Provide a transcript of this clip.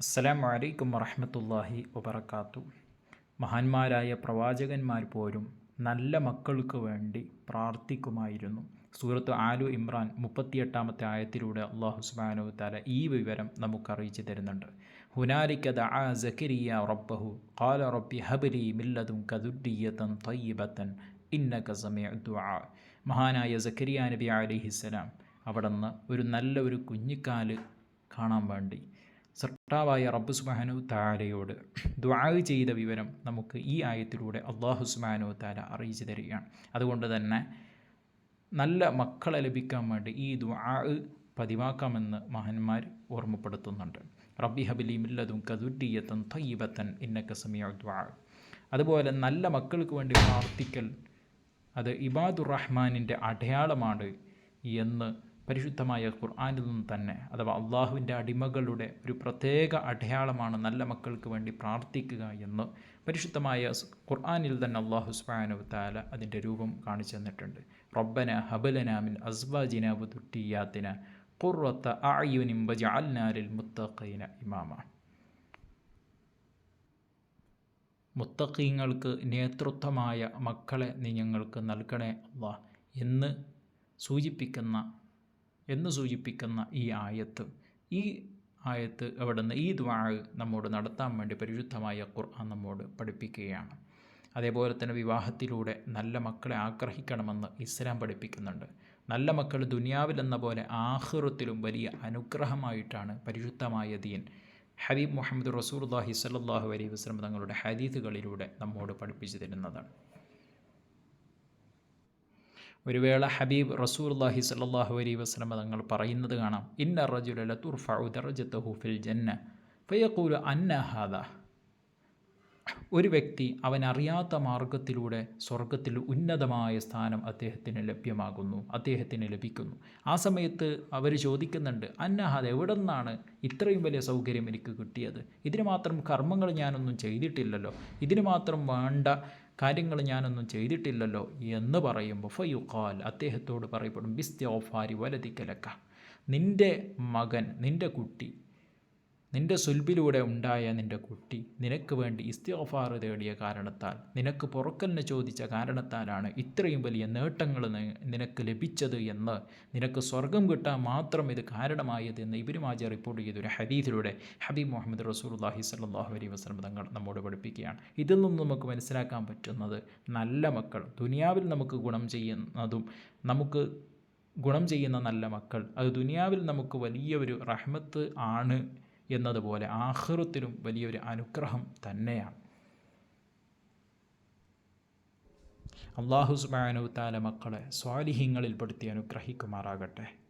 അസ്സലാം വലൈക്കും വറഹമത്തല്ലാഹി വബർക്കാത്തു മഹാന്മാരായ പ്രവാചകന്മാർ പോലും നല്ല മക്കൾക്ക് വേണ്ടി പ്രാർത്ഥിക്കുമായിരുന്നു. സൂറത്ത് ആലു ഇമ്രാൻ മുപ്പത്തിയെട്ടാമത്തെ ആയത്തിലൂടെ അള്ളാഹു സുബാനു താല ഈ വിവരം നമുക്ക് അറിയിച്ചു തരുന്നുണ്ട്. ഹുനാലിക്ക ദഅ സക്കരിയ റബ്ബഹു. ഖാല റബ്ബി ഹബലി മില്ലതും കദുഡിയതൻ തയ്യബത്തൻ ഇന്നക സമയ ദുആ. മഹാനായ സക്കരിയ നബി അലിഹിസ്സലാം നിന്ന് ഒരു നല്ല ഒരു കുഞ്ഞിക്കാൽ കാണാൻ വേണ്ടി സർട്ടാവായ റബ്ബ് സുബാനു താലയോട് ദ്വാ ചെയ്ത വിവരം നമുക്ക് ഈ ആയത്തിലൂടെ അള്ളാഹു സുബാനു താല അറിയിച്ചു തരികയാണ്. അതുകൊണ്ട് തന്നെ നല്ല മക്കളെ ലഭിക്കാൻ വേണ്ടി ഈ ദ്വാ പതിവാക്കാമെന്ന് മഹന്മാർ ഓർമ്മപ്പെടുത്തുന്നുണ്ട്. റബ്ബി ഹബിലി മില്ലതും കതുഡിയത്തൻ തയ്യബത്തൻ ഇന്നക്ക സമയ ദ്വാ അതുപോലെ നല്ല മക്കൾക്ക് വേണ്ടി പ്രാർത്ഥിക്കൽ അത് ഇബാദുർ റഹ്മാനിന്റെ അടയാളമാണ് എന്ന് പരിശുദ്ധമായ ഖുർആാനിൽ നിന്ന് തന്നെ അഥവാ അള്ളാഹുവിന്റെ അടിമകളുടെ ഒരു പ്രത്യേക അടയാളമാണ് നല്ല മക്കൾക്ക് വേണ്ടി പ്രാർത്ഥിക്കുക എന്ന് പരിശുദ്ധമായ ഖുർആാനിൽ തന്നെ അള്ളാഹു സുബാനു താല അതിന്റെ രൂപം കാണിച്ചു തന്നിട്ടുണ്ട്. റബ്ബന ഹബലനാമിൻ അസ്ബാജിന ബുദ്ധിയാത്തിന ഖുർവത്ത ആയുനിം ബജാൽനാലിൽ മുത്തഖീന ഇമാമ. മുത്തഖീങ്ങൾക്ക് നേതൃത്വമായ മക്കളെ നീ ഞങ്ങൾക്ക് നൽകണേ അള്ളാഹ് എന്ന് സൂചിപ്പിക്കുന്ന എന്ന് സൂചിപ്പിക്കുന്ന ഈ ആയത്ത്. ഈ ആയത്ത് നിന്ന് ഈ ദ്വാ നമ്മോട് നടത്താൻ വേണ്ടി പരിശുദ്ധമായ ഖുർആൻ നമ്മോട് പഠിപ്പിക്കുകയാണ്. അതേപോലെ തന്നെ വിവാഹത്തിലൂടെ നല്ല മക്കളെ ആഗ്രഹിക്കണമെന്ന് ഇസ്ലാം പഠിപ്പിക്കുന്നുണ്ട്. നല്ല മക്കൾ ദുനിയാവിലെന്ന പോലെ ആഹൃത്തിലും വലിയ അനുഗ്രഹമായിട്ടാണ് പരിശുദ്ധമായ ദീൻ ഹബീബ് മുഹമ്മദ് റസൂർല്ലാഹി സല്ലാഹു അലൈഹി വസ്ലം തങ്ങളുടെ ഹദീത്തുകളിലൂടെ നമ്മോട് പഠിപ്പിച്ചു തരുന്നതാണ്. ഒരു വേള ഹബീബ് റസൂർല്ലാഹി സല്ലാഹു അലൈ വസ്ലമ തങ്ങൾ പറയുന്നത് കാണാം. ഇന്ന റജുല തുർഫഉ ദർജത്തഹു ഫിൽ ജന്ന ഫയഖൂലു അന്ന ഹാദ. ഒരു വ്യക്തി അവൻ അറിയാത്ത മാർഗത്തിലൂടെ സ്വർഗത്തിൽ ഉന്നതമായ സ്ഥാനം അദ്ദേഹത്തിന് ലഭ്യമാകുന്നു അദ്ദേഹത്തിന് ലഭിക്കുന്നു. ആ സമയത്ത് അവർ ചോദിക്കുന്നുണ്ട് അന്നഹാദ എവിടെ നിന്നാണ് ഇത്രയും വലിയ സൗകര്യം എനിക്ക് കിട്ടിയത്? ഇതിന് മാത്രം കർമ്മങ്ങൾ ഞാനൊന്നും ചെയ്തിട്ടില്ലല്ലോ. ഇതിന് മാത്രം വേണ്ട കാര്യങ്ങൾ ഞാനൊന്നും ചെയ്തിട്ടില്ലല്ലോ എന്ന് പറയുമ്പോൾ ഫയുഖാൽ അദ്ദേഹത്തോട് പറയപ്പെടും ബിസ്തോഫാരി വലതിക്കലക്ക നിന്റെ മകൻ നിന്റെ കുട്ടി നിന്റെ സുൽബിലൂടെ ഉണ്ടായ നിന്റെ കുട്ടി നിനക്ക് വേണ്ടി ഇസ്തിഫാർ തേടിയ കാരണത്താൽ നിനക്ക് പുറക്കലിനെ ചോദിച്ച കാരണത്താലാണ് ഇത്രയും വലിയ നേട്ടങ്ങൾ നിനക്ക് ലഭിച്ചത് എന്ന്. നിനക്ക് സ്വർഗം കിട്ടാൻ മാത്രം ഇത് കാരണമായത് എന്ന് ഇബിനുമാജ റിപ്പോർട്ട് ചെയ്ത ഒരു ഹദീദിലൂടെ ഹബീബ് മുഹമ്മദ് റസൂൽഹി സല്ലാഹു അലൈഹി വസ്ലം തങ്ങൾ നമ്മോട് പഠിപ്പിക്കുകയാണ്. ഇതിൽ നിന്നും നമുക്ക് മനസ്സിലാക്കാൻ പറ്റുന്നത് നല്ല മക്കൾ ദുനിയാവിൽ നമുക്ക് ഗുണം ചെയ്യുന്നതും നമുക്ക് ഗുണം ചെയ്യുന്ന നല്ല മക്കൾ അത് ദുനിയാവിൽ നമുക്ക് വലിയൊരു റഹ്മത്ത് ആണ് എന്നതുപോലെ ആഹൃത്തിലും വലിയൊരു അനുഗ്രഹം തന്നെയാണ്. അള്ളാഹു സുബാനു താല മക്കളെ സ്വാലിഹ്യങ്ങളിൽപ്പെടുത്തി അനുഗ്രഹിക്കുമാറാകട്ടെ.